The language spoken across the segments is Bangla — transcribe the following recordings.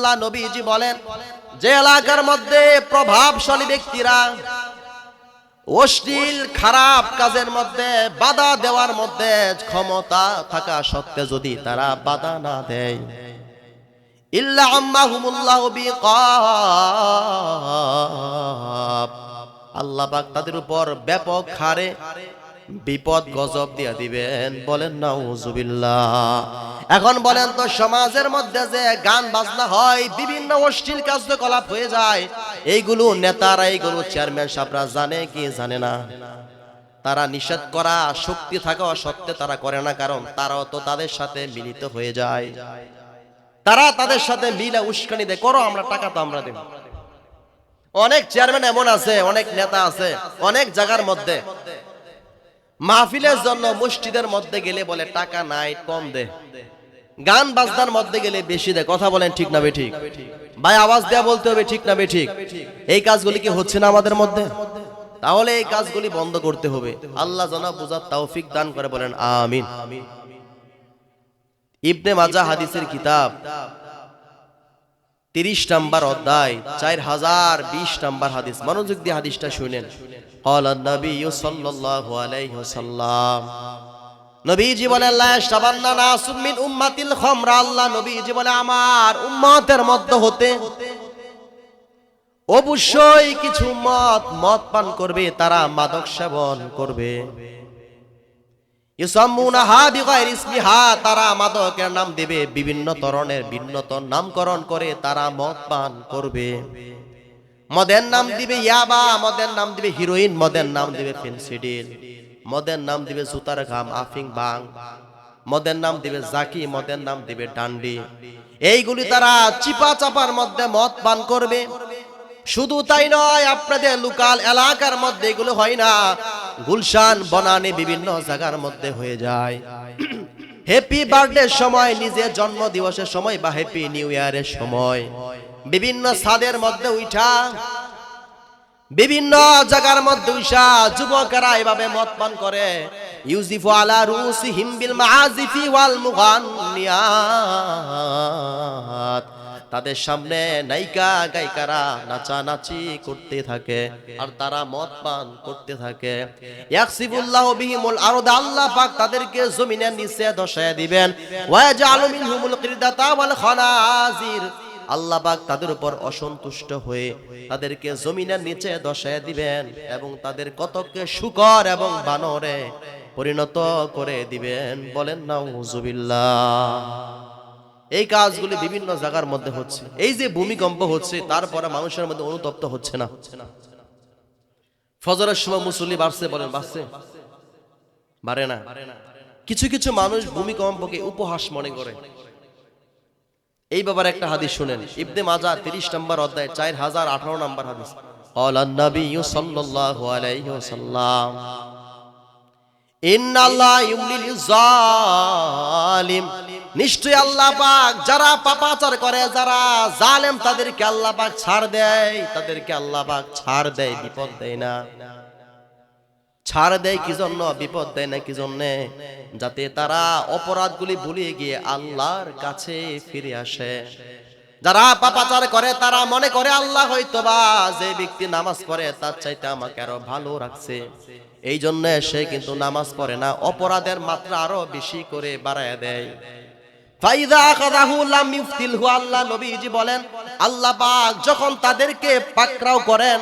আল্লাহ নবীজি বলেন, যে এলাকার মধ্যে প্রভাবশালী ব্যক্তিরা অশ্লীল, খারাপ কাজের মধ্যে বাধা দেওয়ার মধ্যে ক্ষমতা থাকা সত্ত্বে যদি তারা বাধা না দেয়। আল্লাহ তাদের উপর ব্যাপক হারে বিপদ গজব দিয়া দিবেন, বলেন, নাউজুবিল্লাহ। এখন বলেন তো, সমাজের মধ্যে যে গান বাজনা হয়, বিভিন্ন অশ্লীল কার্যকলাপ হয়ে যায়, এইগুলো নেতারা, এইগুলো চেয়ারম্যান সাহেবরা জানে কি জানে না? তারা নিষেধ করা, শক্তি থাকা সত্ত্বে তারা করে না, কারণ তারাও তো তাদের সাথে মিলিত হয়ে যায়। তারা তাদের সাথে মিলে উস্কানি দেয়, করো, আমরা টাকা তো আমরা দেব। অনেক চেয়ারম্যান এমন আছে, অনেক নেতা আছে, অনেক জায়গার মধ্যে মাহফিলের জন্য মসজিদের মধ্যে গেলে বলে, টাকা নাই, কম দে। গান বাজনার মধ্যে গেলে বেশি দেয় কথা বলেন ঠিক না বে ঠিক ভাই, আওয়াজ দেয়া বলতে হবে ঠিক না বে ঠিক এই কাজগুলি কি হচ্ছে না আমাদের মধ্যে? তাহলে এই কাজগুলি বন্ধ করতে হবে। আল্লাহ জানা বুঝার তৌফিক দান করে বলেন, আমিন। ইবনে মাজা হাদিসের কিতাব তিরিশ নাম্বার অধ্যায়, চার হাজার বিশ নাম্বার হাদিস। মনোযোগ দিয়ে হাদিসটা শুনেন। অবশ্যই কিছু মত মত পান করবে, তারা মাদক সেবন করবে। তারা মাদকের নাম দেবে, বিভিন্ন ধরনের ভিন্নত নামকরণ করে তারা মদ পান করবে। মদের নাম দিবে ইয়াবা, মদের নাম দিবে হিরোইন, মদের নাম দিবে ফেন্সিডিল, মদের নাম দিবে জুতার ঘাম, আফিং বাং, মদের নাম দিবে জাকি, মদের নাম দিবে ডান্ডি। এইগুলি তারা চিপা চাপার মধ্যে মদ পান করবে। শুধু তাই নয়, আপনাদের লোকাল এলাকার মধ্যে এগুলো হয় না। গুলশান, বনানি বিভিন্ন জায়গার মধ্যে হয়ে যায়। হ্যাপি বার্থডে সময় নিজের জন্ম দিবসের সময় বা হ্যাপি নিউ ইয়ারের সময়। বিভিন্ন ছাদের মধ্যে উঠা বিভিন্ন জায়গার মধ্যে উঠা যুবকেরা এভাবে মত পান করে। ইউজিফু আলা রুসি হিমবিল মাআজিফি ওয়াল মুগান্নিয়াত তাদের সামনে নায়িকা, গায়িকারা নাচানাচি করতে থাকে আর তারা মদ পান করতে থাকে। ইয়াকসিবুল্লাহ বিহিমুল আল্লাহ পাক তাদেরকে জমিনের নিচে ধসায় দিবেন। ওয়াজালু মিনহুমুল কিরদাতা ওয়াল আল্লাহ পাক তাদের উপর অসন্তুষ্ট হয়ে তাদেরকে জমিনের নিচে দশায় দিবেন এবং তাদের কতকে শুকর এবং বানরে পরিণত করে দিবেন। বলেন না এই কাজগুলি বিভিন্ন জায়গার মধ্যে হচ্ছে। এই যে ভূমিকম্প হচ্ছে তারপরে মানুষের মধ্যে অনুতপ্ত হচ্ছে না। ফজরের সময় মুসল্লি বাড়ছে বলেন, বাড়ছে? বাড়ে না। কিছু কিছু মানুষ ভূমিকম্পকে উপহাস মনে করে। এই বাবার একটা হাদিস শুনেন। ইবনে মাজা তিরিশ নম্বর অধ্যায়, চার হাজার আঠারো নম্বর হাদিস। ইন্নাল্লাহ নিশ্চয় আল্লাহ পাক যারা পাপাচার করে, যারা জালেম, তাদেরকে আল্লাহ পাক ছাড় দেয়। তাদেরকে আল্লাহ পাক ছাড় দেয়, বিপদ দেয় না। ছাড় দেয় কি জন্য? বিপদ দেয় না কি জন্য? যাতে তারা অপরাধগুলি ভুলিয়ে গিয়ে আল্লাহর কাছে ফিরে আসে। যারা পাপাচার করে, তারা মনে করে আল্লাহ হয়তো বা যে ব্যক্তি নামাজ পড়ে, তার চাইতে আমাকে আরও ভালো রাখছে। এই জন্য সে কিন্তু নামাজ পড়ে না, অপরাধের মাত্রা আরও বেশি করে বাড়ায় দেয়। আল্লাহ বলেন, আল্লাহ যখন তাদেরকে পাকড়াও করেন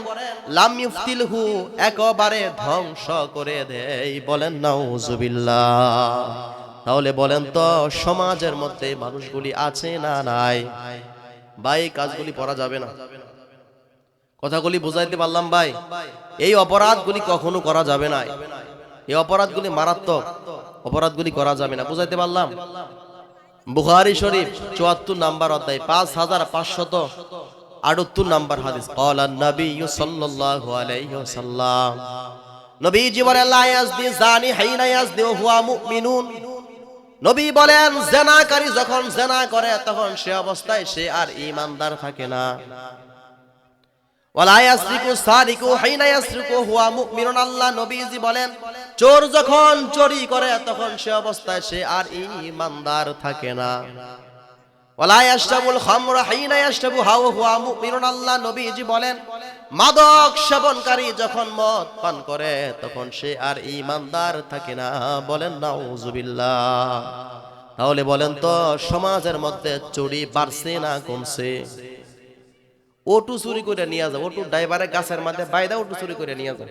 ধ্বংস করে দেয়। বলেন, নাউজুবিল্লাহ। তাহলে বলেন তো, সমাজের মধ্যে মানুষগুলি আছে না নাই? ভাই কাজগুলি করা যাবে না। কথাগুলি বুঝাইতে পারলাম, ভাই। এই অপরাধগুলি কখনো করা যাবে না। এই অপরাধগুলি মারাত্মক। অপরাধগুলি করা যাবে না। বুঝাইতে পারলাম? বুহারি শরীফ চুয়াত্তর নাম্বার অধ্যায়, পাঁচ হাজার পাঁচশত আটাত্তর নাম্বার হাদিস। নবী বলেন জানি হুয়া মুমিনুন। নবী বলেন, জেনাকারী যখন জেনা করে, তখন সে অবস্থায় সে আর ইমানদার থাকে না। ওয়ালা ইয়াসরিকু সারিকু হাইনা হুয়া মুমিনুন। আল্লাহ নবীজি বলেন চোর যখন চুরি করে, তখন সে অবস্থায় সে আর ইমানদার থাকে না। বলেন, মাদক সেবনকারী যখন মদ পান করে, তখন সে আর ঈমানদার থাকে না। বলেন, নাউজুবিল্লাহ। তাহলে বলেন তো, সমাজের মধ্যে চুরি বাড়ছে না কমছে? ওটু চুরি করে নিয়ে যাও, ওটু ড্রাইভারের গাছের মধ্যে বাইদা ওটু চুরি করে নিয়ে যাও।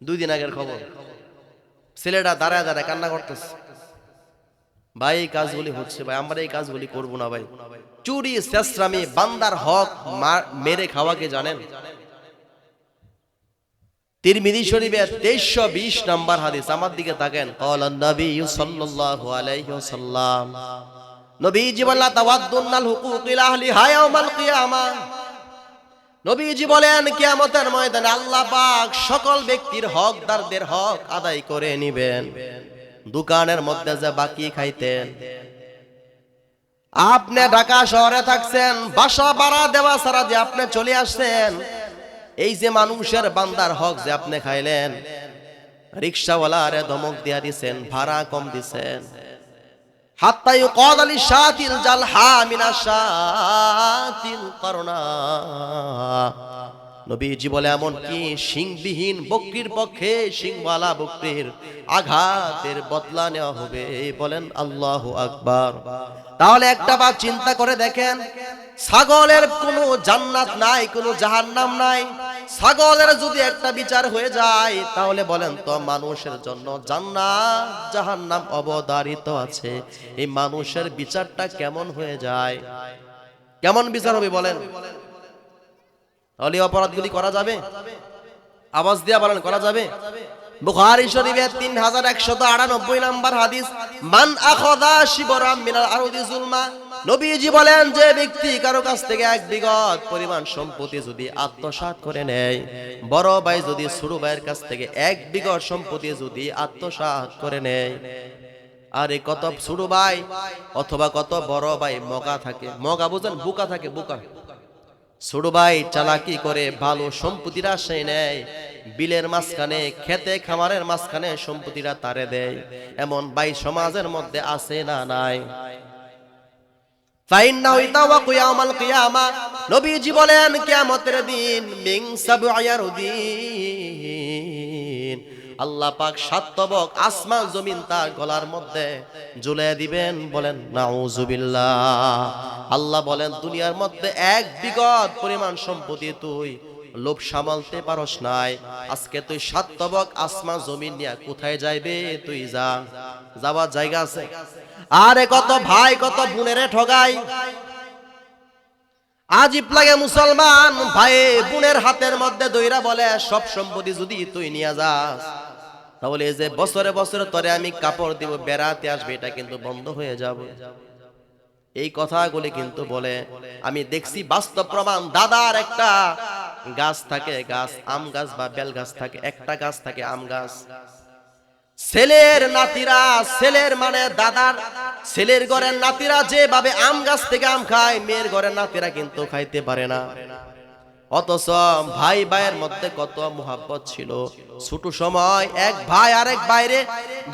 দুই দিন আগের খবর। ছেলেটা দাঁড়ায় দাঁড়ায় কান্না করতেছে। ভাই, এই কাজগুলি হচ্ছে ভাই, আমরা এই কাজগুলি করব না ভাই। চুরি, শেষরামি, বান্দার হক মেরে খাওয়াকে জানেন? তিরমিজি শরীফের তেইশশো বিশ নাম্বার হাদিস, আমার দিকে তাকেন কলান নবী সাল্লাল্লাহু আলাইহি ওয়াসাল্লাম, নবীজি বললা তাওয়াদ্দুনাল হুকুক ইলা কিয়ামা। নবীজি বলেন, কিয়ামতের ময়দানে আল্লাহ পাক সকল ব্যক্তির হকদারদের হক আদায় করে নিবেন। দোকানের মধ্যে যে বাকি খাইতেন। আপনি ঢাকা শহরে থাকছেন, বাসা ভাড়া দেওয়া ছাড়া যে আপনি চলে আসছেন, এই যে মানুষের বান্দার হক যে আপনি খাইলেন, রিক্সাওয়ালারে ধমক দিয়া দিছেন, ভাড়া কম দিছেন। হাত্তা ইউকাদ আলি শাতিল জাল হামিনা শাতিল করোনা নবীজি বলে, এমন কি সিংবিহীন বকরির পক্ষে সিংওয়ালা বকরির আঘাতের বদলা নেওয়া হবে? বলেন, আল্লাহ আকবার। তাহলে একটা বার চিন্তা করে দেখেন, ছাগলের কোনো জান্নাত নাই, কোনো জাহান্নাম নাই। ছাগলের যদি একটা বিচার হয়ে যায়, তাহলে বলেন তো মানুষের জন্য জান্নাত, জাহান্নাম অবধারিত আছে। এই মানুষের বিচারটা কেমন হয়ে যায়? কেমন বিচার হবে বলেন? তাহলে অপরাধগুলি করা যাবে? আওয়াজ দিয়া বলেন, করা যাবে? বুখারী শরীফের 3198 নাম্বার হাদিস, মান আখাযা শিবরাম মিনাল আরদি জুলমা নবীজি বলেন যে ব্যক্তি কারও কাছ থেকে এক বিগত পরিমাণ সম্পত্তি যদি আত্মসাৎ করে নেয়, বড় ভাই যদি ছোট ভাইয়ের কাছ থেকে এক বিগত সম্পত্তি যদি আত্মসাৎ করে নেয়, আরে কত ছোট ভাই অথবা কত বড় ভাই মগা থাকে, মগা বুঝেন, বোকা থাকে, বুকা। ছোট ভাই চালাকি করে ভালো সম্পত্তিরা আশায় নেয়, বিলের মাঝখানে, খেতে খামারের মাঝখানে সম্পত্তিরা তারে দেয়। এমন ভাই সমাজের মধ্যে আছে না নাই? বলেন আল্লাহ পাক সাতবক জমিন, তার গলার মধ্যে দিবেন, বলেন নাউজুবিল্লাহ আল্লাহ বলেন, দুনিয়ার মধ্যে এক বিগত পরিমাণ সম্পত্তি তুই লোভ সামালতে পারস নাই। আজকে তুই সাতবক আসমান, জমিন নিয়ে কোথায় যাইবে? তুই যা। যাওয়ার জায়গা আছে। আরে কত ভাই, কত বোনেরে ঠগাই। আজিব লাগে মুসলমান ভাই বোনের হাতের মধ্যে দইরা বলে, সব সম্পত্তি যদি তুই নিয়ে যাস, তাহলে এই যে বছরে বছরে তরে আমি কাপড় দিব, বেড়াতে আসবে, এটা কিন্তু বন্ধ হয়ে যাবে। এই কথাগুলি কিন্তু বলে, আমি দেখছি বাস্তব প্রমাণ, দাদার একটা গাছ থাকে, গাছ, আম গাছ বা বেল গাছ থাকে, একটা গাছ থাকে, আম গাছ। ছেলের নাতিরা, ছেলের মানে দাদার, ছেলের ঘরের নাতিরা যেভাবে আম গাছ থেকে আম খায়, মেয়ের ঘরের নাতিরা কিন্তু খাইতে পারে না। অথচ ভাই ভাইয়ের মধ্যে কত মোহাব্বত ছিল। ছোট সময় এক ভাই আরেক বাইরে,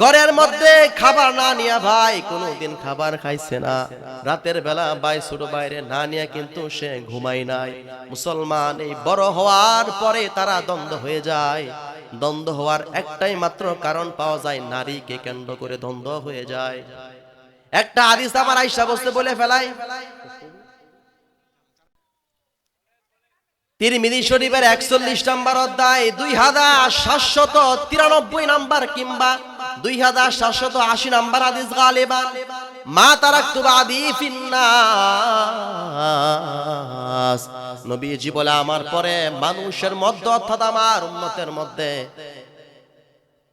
ঘরের মধ্যে খাবার না নিয়া ভাই কোনোদিন খাবার খাইছে না। রাতের বেলা ভাই ছোট বাইরে না নিয়ে কিন্তু সে ঘুমাই নাই। মুসলমান এই বড় হওয়ার পরে তারা দ্বন্দ্ব হয়ে যায়। দ্বন্দ্ব হওয়ার একটাই মাত্র কারণ পাওয়া যায়, নারীকে কেন্দ্র করে দ্বন্দ্ব হয়ে যায়। একটা আদিস আমার আইসা বসতে বলে ফেলাই। তিরমিজি শরীফের একচল্লিশ নাম্বার অধ্যায়, দুই হাজার সাতশত তিরানব্বই নাম্বার কিংবা দুই হাজার সাতশত আশি নাম্বার আদিস গালেবান মা তারাক্তু বাদি ফিন্নাস। নবীজি বলে, আমার পরে মানুষের মধ্যে অর্থাৎ আমার উন্নতের মধ্যে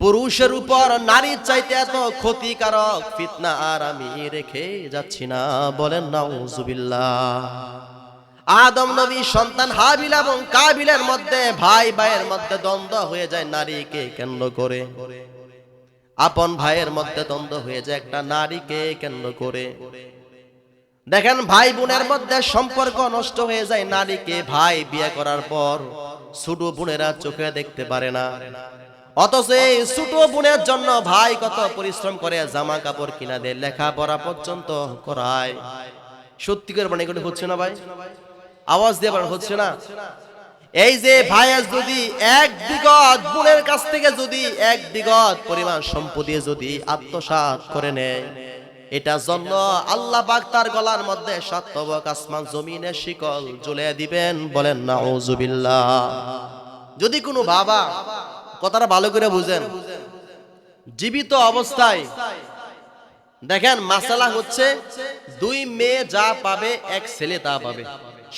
পুরুষের উপর নারীর চাইতে এত ক্ষতিকারক ফিতনা আর আমি রেখে যাচ্ছি না। বলেন, নাউজুবিল্লাহ। আদম নবী সন্তান হাবিল এবং কাবিলের মধ্যে, ভাই ভাইয়ের মধ্যে দ্বন্দ্ব হয়ে যায় নারীকে কেন্দ্র করে। আপন ভাইয়ের মধ্যে দ্বন্দ্ব হয়ে যায় একটা নারীকে কেন্দ্র করে। দেখেন, ভাই বোনের মধ্যে সম্পর্ক নষ্ট হয়ে যায় নারীকে ভাই বিয়ে করার পর। ছোট বোনেরা চোখে দেখতে পারে না। অথচ এই ছোট বোনের জন্য ভাই কত পরিশ্রম করে জামা কাপড় কিনা দেয় লেখাপড়া পর্যন্ত করায়। সত্যি করে মানে এগুলো হচ্ছে না ভাই? আওয়াজ দিয়ে হচ্ছে না? এই যে ভাইয়াস যদি এক বিগত বোনের কাছ থেকে যদি এক বিগত পরিমাণ সম্পত্তি যদি আত্মসাৎ করে নেয় এটার জন্য আল্লাহ পাক তার গলার মধ্যে সাতবক আসমান জমিনের শিকল ঝুলে দিবেন, বলেন না যদি কোনো বাবা কথাটা ভালো করে বুঝেন, জীবিত অবস্থায়, দেখেন, মাসালা হচ্ছে দুই মেয়ে যা পাবে, এক ছেলে তা পাবে।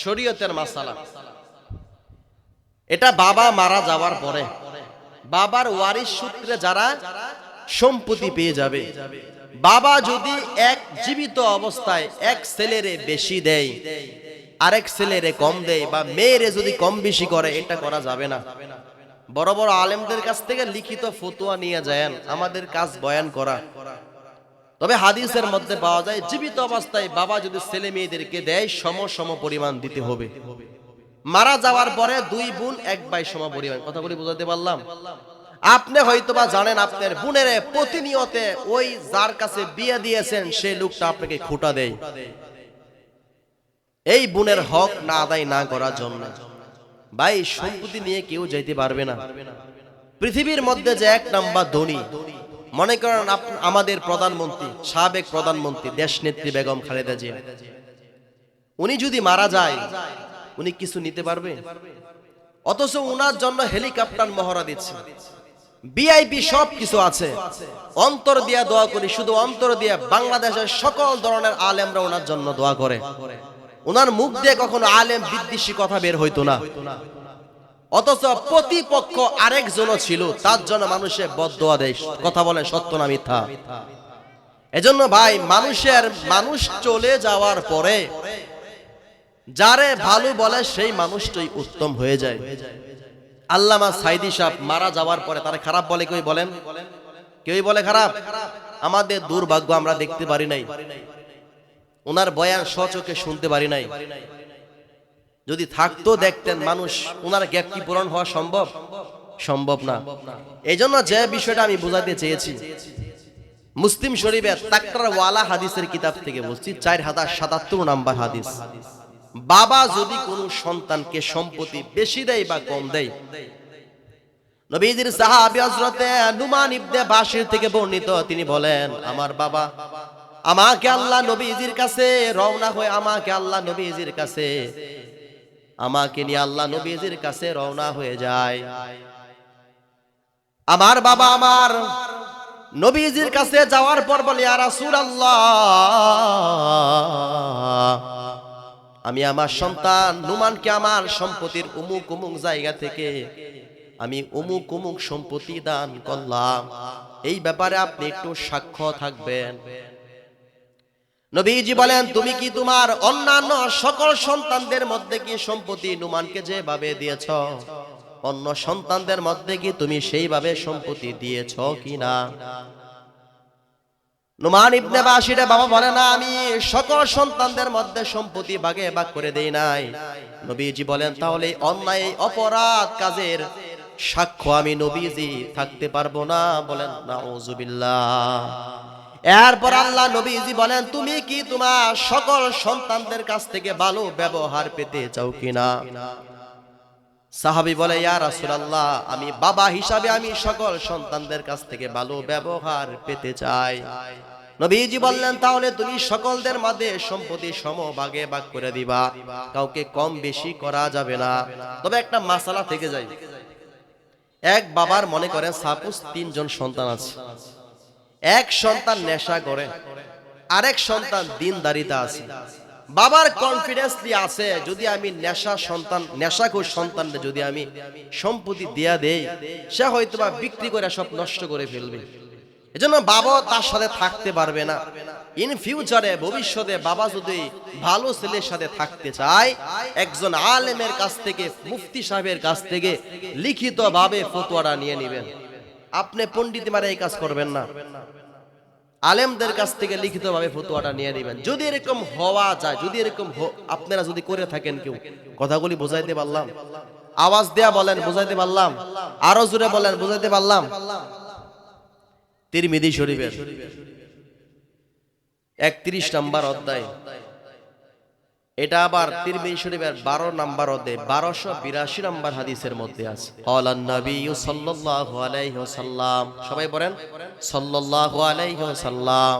শরীয়তের মাসালা। এটা বাবা মারা যাওয়ার পরে। বাবার ওয়ারিশ সূত্রে যারা সম্পত্তি পেয়ে যাবে। বাবা যদি এক জীবিত অবস্থায় এক ছেলেরে বেশি দেয়, আরেক ছেলেরে কম দেয় বা মেয়েরে যদি কম বেশি করে, এটা করা যাবে না। বড় বড় আলেমদের কাছ থেকে লিখিত ফতুয়া নিয়ে যায়েন, আমাদের কাজ বয়ান করা। তবে হাদিসের মধ্যে পাওয়া যায়, জীবিত অবস্থায় বাবা যদি ছেলে মেয়েদেরকে দেয়, সম সম পরিমাণ দিতে হবে। মারা যাওয়ার পরে দুই বোন এক বাই সম পরিমাণ। কথা বলি বোঝাতে পারলাম? আপনি হয়তো বা জানেন আপনার বোনের প্রতিনিয়তে ওই যার কাছে বিয়ে দিয়েছেন সেই লোকটা আপনাকে খোটা দেয়। এই বোনের হক না আদায় না করার জন্য। ভাই, সম্পত্তি নিয়ে কেউ যাইতে পারবে না। পৃথিবীর মধ্যে যে এক নাম্বার ধনী মনে করেন আমাদের প্রধানমন্ত্রী, সাবেক প্রধানমন্ত্রী দেশ নেত্রী বেগম খালেদা জিয়া। উনি যদি মারা যায়, উনি কিছু নিতে পারবে? অথচ উনার জন্য হেলিকপ্টার মহড়া দিচ্ছে। বিআইপি সব কিছু আছে। অন্তর দিয়া দোয়া করি, শুধু অন্তর দিয়ে বাংলাদেশের সকল ধরনের আলেমরা ওনার জন্য দোয়া করে। ওনার মুখ দিয়ে কখনো আলেম বিদ্বেষী কথা বের হইতো না। অথচ প্রতিপক্ষ আরেকজনও ছিল, তার জন্য মানুষের বদোয়া দেয় কথা বলেন সত্য না মিথ্যা? এজন্য ভাই, মানুষের মানুষ চলে যাওয়ার পরে যারে ভালো বলে সেই মানুষটাই উত্তম হয়ে যায়। আল্লামা সাইদি সাহেব মারা যাওয়ার পরে তারা খারাপ বলে কেউ বলেন? কেউই বলে খারাপ? আমাদের দুর্ভাগ্য আমরা দেখতে পারি নাই। ওনার বয়ান সচকে শুনতে পারি নাই। যদি থাকতো দেখতেন মানুষ ওনার গ্যাপ কি পূরণ হওয়া সম্ভব? সম্ভব। না। এই জন্য যে বিষয়টা আমি বোঝাতে চেয়েছি মুসলিম শরীফের তাকরার ওয়ালা হাদিসের কিতাব থেকে বলছি চার হাজার সাতাত্তর নাম্বার হাদিস। বাবা যদি কোনো সন্তানকে সম্পত্তি বেশি দেয় বা কম দেয় নবীজির সাহাবী হযরতে নুমান ইবনে বাশির থেকে বর্ণিত তিনি বলেন আমার বাবা আমাকে আল্লাহ নবীজির কাছে রওনা হয়ে আমাকে আল্লাহ নবীজির কাছে আমাকে নিয়ে আল্লাহ নবীজির কাছে রওনা হয়ে যায়। আমার বাবা আমার নবীজির কাছে যাওয়ার পর বলে আর আল্লাহ আমি আমার সন্তান নুমানকে আমার সম্পত্তির উমুক উমুক জায়গা থেকে আমি উমুক উমুক সম্পত্তি দান করলাম। এই ব্যাপারে আপনি একটু সাক্ষ্য থাকবেন। নবীজি বলেন, তুমি কি তোমার অন্যান্য সকল সন্তানদের মধ্যে কি সম্পত্তি নুমানকে যেভাবে দিয়েছ? অন্য সন্তানদের মধ্যে কি তুমি সেইভাবে সম্পত্তি দিয়েছ কিনা? নুমান ইবনে বাশিরে বাবা বলে না, আমি সকল সন্তানদের মধ্যে সম্পত্তি ভাগে ভাগ করে দেই নাই। নবীজি বলেন, তাহলে অন্যায় অপরাধ কাজের সাক্ষ্য আমি নবীজি থাকতে পারব না? বলেন, নাউজুবিল্লাহ। এরপর আল্লাহ নবীজি বলেন, তুমি কি তোমার সকল সন্তানদের কাছ থেকে ভালো ব্যবহার পেতে চাও কিনা? সাহাবি বলে, ইয়া রাসূলুল্লাহ, আমি বাবা হিসাবে আমি সকল সন্তানদের কাছ থেকে ভালো ব্যবহার পেতে চাই। নবীজি বললেন, তাহলে তুমি সকলদের মাঝে সম্পত্তি সমভাগে ভাগ করে দিবা। কাউকে কম বেশি করা যাবে না। তবে একটা মাসালা থেকে যায় এক বাবার মনে করেন, সাপোজ তিনজন সন্তান আছে। এক সন্তান নেশা করে আরেক সন্তান দিনদারিতা আছে। বাবার কনফিডেন্সলি আছে যদি আমি নেশা সন্তান নেশাখোর সন্তানকে যদি আমি সম্পত্তি দেয়া দেই সে হয়তো বা বিক্রি করে সব নষ্ট করে ফেলবে। এজন্য বাবা তার সাথে থাকতে পারবে না। ইন ফিউচারে ভবিষ্যতে বাবা যদি ভালো ছেলের সাথে থাকতে চায় একজন আলেমের কাছ থেকে মুফতি সাহেবের কাছ থেকে লিখিত ভাবে ফতোয়াটা নিয়ে নেবেন। আপনি পণ্ডিত মারে এই কাজ করবেন না। আলেমদের কাছ থেকে লিখিত ভাবে ফতোয়াটা নিয়ে নেবেন। যদি এরকম হওয়া যায়, যদি এরকম আপনারা যদি করে থাকেন কেউ, কথাগুলি বোঝাইতে পারলাম? আওয়াজ দেয়া বলেন, বোঝাইতে পারলাম? আরও জোরে বলেন, বোঝাইতে পারলাম? তিরমিদি শরীফের একত্রিশ নাম্বার অধ্যায়। এটা আবার তিরমিজি শরীফের বারো নাম্বার অধ্যায় বারোশো বিরাশি নাম্বার হাদিসের মধ্যে আছে। ওয়াসাল্লাম। সবাই বলেন, সাল্লাল্লাহু আলাইহি ওয়াসাল্লাম।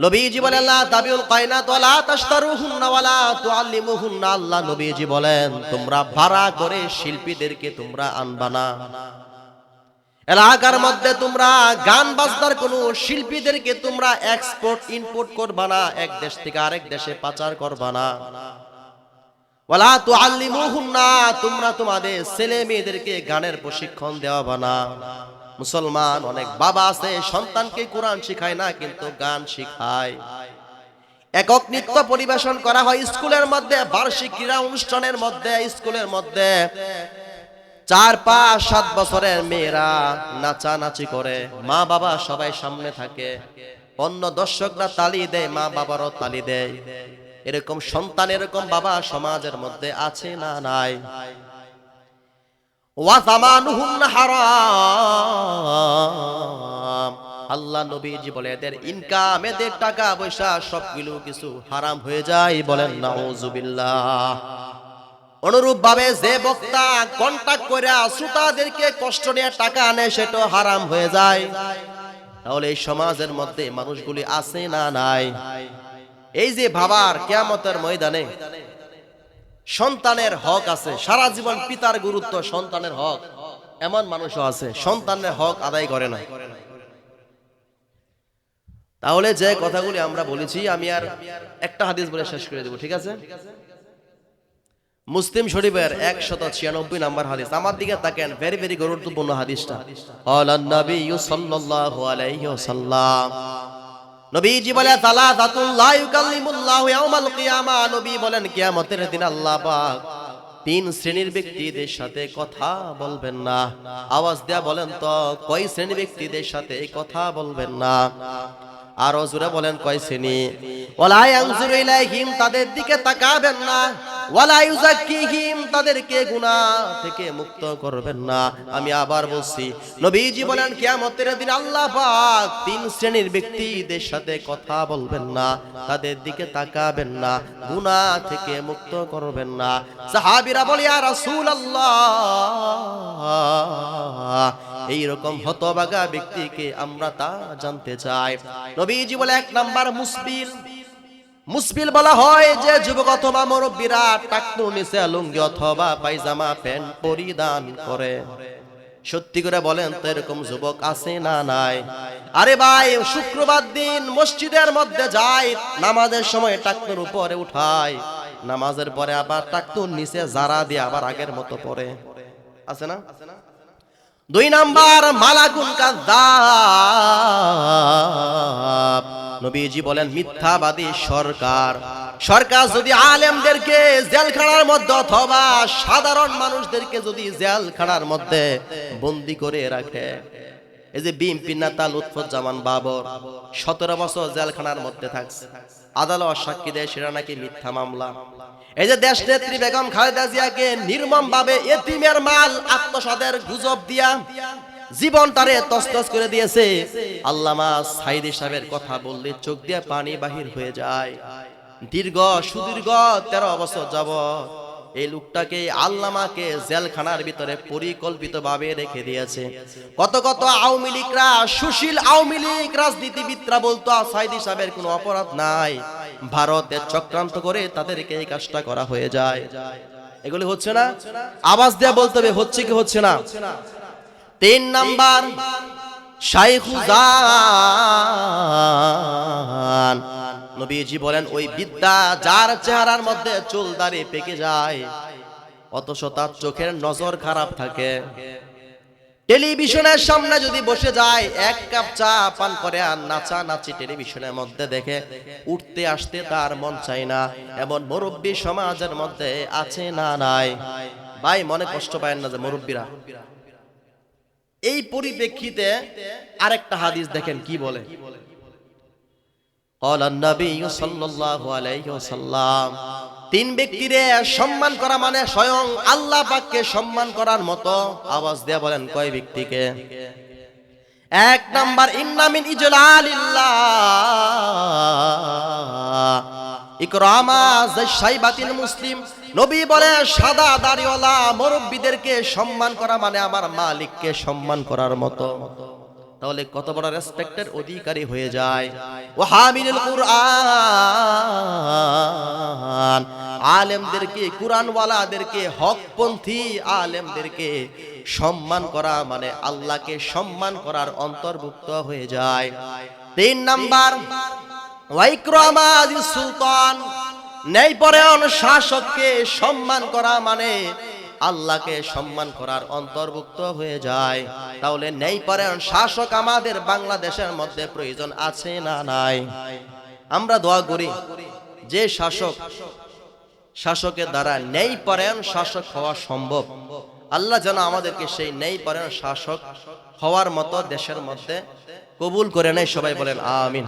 নবীজি বলেন, লা তাবিউল কায়নাত ওয়ালা তাশতারুহুন্না ওয়ালা তুআল্লিমুহুন্না। আল্লাহ নবীজি বলেন, তোমরা ভাড়া করে শিল্পীদেরকে তোমরা আনবা না। এলাকার মধ্যে তোমরা গান বাজনার কোন শিল্পীদেরকে তোমরা এক্সপোর্ট ইম্পোর্ট করবা না। এক দেশ থেকে আরেক দেশে পাচার করবা না। ওয়ালা তুআল্লিমুহুন্না, তোমরা তোমাদের ছেলে মেয়েদেরকে গানের প্রশিক্ষণ দেওয়াবা না। মুসলমান, অনেক বাবা আছে, সন্তানকে কোরআন শিখায় না, কিন্তু গান শিখায়। একক নৃত্য পরিবেশন করা হয় স্কুলের মধ্যে, বার্ষিক ক্রীড়া অনুষ্ঠানের মধ্যে, স্কুলের মধ্যে। চার, পাঁচ, সাত বছরের মেয়েরা নাচানাচি করে। মা বাবা সবাই সামনে থাকে। অন্য দর্শকরা তালি দেয়, মা বাবারও তালি দেয়। এরকম সন্তান, এরকম বাবা সমাজের মধ্যে আছে না নাই? আল্লাহ নবীজি বলে, এদের ইনকাম এদের টাকা পয়সা সবগুলো কিছু হারাম হয়ে যায় বলেন, নাউজুবিল্লাহ। অনুরূপ ভাবে যে বক্তা কন্টাক্ট করে শ্রোতাদেরকে কষ্ট নিয়ে টাকা আনে সেটা হারাম হয়ে যায়। তাহলে এই সমাজের মধ্যে মানুষগুলি আছে না নাই? এই যে ভাবার কেয়ামতের ময়দানে সন্তানের হক আছে, সারা জীবন পিতার গুরুত্ব সন্তানের হক, এমন মানুষও আছে, সন্তানের হক আদায় করে না। তাহলে যে কথাগুলি আমরা বলেছি, আমি আর একটা হাদিস বলে শেষ করে দেব, ঠিক আছে? মুসলিম শরীফের একশত ছিয়ানব্বই নাম্বার হাদিস। আমার দিকে তাকেন ভেরি ভেরি গুরুত্বপূর্ণ হাদিসটা। নবীজি বলে নবী বলেন, কিয়ামতের দিন আল্লাহ পাক তিন শ্রেণির ব্যক্তিদের সাথে কথা বলবেন না। আওয়াজ দেয়া বলেন তো, কয় শ্রেণির ব্যক্তিদের সাথে কথা বলবেন না? আরও জোরে বলেন, কয় শ্রেণি? তাদের দিকে তাকাবেন না। তাদেরকে থেকে মুক্ত করবেন না। আমি আবার বলছি, নবীজি বলেন দিন আল্লাহ তিন শ্রেণির ব্যক্তিদের সাথে কথা বলবেন না, তাদের দিকে তাকাবেন না, গুনাহ থেকে মুক্ত করবেন না। বলে, ইয়া রাসূলুল্লাহ এই রকম হতবাগা ব্যক্তিকে আমরা তা জানতে চাই। নবীজি বলে এক নাম্বার মুসবিল। মুসবিল বলা হয় যে, যুবক অথবা মুরব্বীরা টাকনু নিচে লুঙ্গি অথবা পায়জামা, প্যান্ট পরিধান করে। সত্যি করে বলেন তো এরকম যুবক আছে না নাই? আরে ভাই, শুক্রবার দিন মসজিদের মধ্যে যায়, নামাজের সময় টাকনুর উপরে উঠায়। নামাজের পরে আবার টাকনুর নিচে জারা দিয়ে আবার আগের মতো পরে। আছে না? দুই নাম্বার মালাকুন কাদ্দাব নবীজি বলেন, মিথ্যাবাদী সরকার। সরকার যদি আলেমদেরকে জেলখানার মধ্যে অথবা সাধারণ মানুষদেরকে যদি জেলখানার মধ্যে বন্দি করে রাখে। এই যে বিএনপি নেতা লুৎফুজ্জামান বাবর, সতেরো বছর জেলখানার মধ্যে থাকছে। আদালত সাক্ষী দেয়, সেটা নাকি মিথ্যা মামলা। এই যে দেশ নেত্রী বেগম খালেদা জিয়াকে নির্মম ভাবে এতিমের মাল আত্মসাদের গুজব দিয়া জীবন তারে তস্তস করে দিয়েছে, আল্লামা সাইদি সাহেবের কথা বললে চোখ দিয়ে পানি বাহির হয়ে যায়। দীর্ঘ সুদীর্ঘ তেরো বছর যাব এই লোকটাকে আল্লামাকে জেলখানার ভিতরে পরিকল্পিত ভাবে রেখে দিয়েছে। কত কত আওয়ামী লীগরা, সুশীল আওয়ামী লীগ রাজনীতিবিদরা বলতো সাইদি সাহেবের কোনো অপরাধ নাই। ভারতের চক্রান্ত করে তাদেরকে এই কাজটা করা হয়ে যায়। এগুলি হচ্ছে না? আওয়াজ দেয়া বলতে হবে, হচ্ছে কি হচ্ছে না? তিন নাম্বার, শাইখুজান। নবীজি বলেন, ওই বিদ্যা যার চেহারার মধ্যে চুল দাড়ি পেকে যায়, অথচ তার চোখের নজর খারাপ থাকে। টেলিভিশনের সামনে যদি বসে যায়, এক কাপ চা পান করে আর নাচা নাচি টেলিভিশনের মধ্যে দেখে, উঠতে আসতে তার মন চাই না। এমন মুরব্বী সমাজের মধ্যে আছে না নাই? ভাই, মনে কষ্ট পায় না যে মুরব্বীরা? এই পরিপ্রেক্ষিতে আরেকটা হাদিস দেখেন, কি বলে? তিন ব্যক্তিরে সম্মান করা মানে স্বয়ং আল্লাহ পাককে সম্মান করার মতো আওয়াজ দেয়া বলেন কয় ব্যক্তিকে? এক নাম্বার ইন্নামিন ইকরামা মুসলিম। নবী বলে, সাদা দাড়িওয়ালা মুরব্বীদেরকে সম্মান করা মানে আমার মালিককে সম্মান করার মতো। তাহলে কত বড় রেসপেক্টের অধিকারী হয়ে যায়। ও হামিলুল কুরআন। আলেমদেরকে, কুরআনওয়ালাদেরকে, হকপন্থী আলেমদেরকে সম্মান করা মানে আল্লাহকে সম্মান করার অন্তর্ভুক্ত হয়ে যায়। তিন নাম্বার সুলতান। ন্যায় পরায়ণ শাসককে সম্মান করা মানে আল্লাহকে সম্মান করার অন্তর্ভুক্ত হয়ে যায়। তাহলে ন্যায় পরায়ণ শাসক আমাদের বাংলাদেশের মধ্যে প্রয়োজন আছে না নাই? আমরা দোয়া করি, যে শাসক শাসকের দ্বারা ন্যায় পরায়ণ শাসক হওয়া সম্ভব, আল্লাহ যেন আমাদেরকে সেই ন্যায় পরায়ণ শাসক হওয়ার মতো দেশের মধ্যে কবুল করে নেয়। সবাই বলেন, আমিন।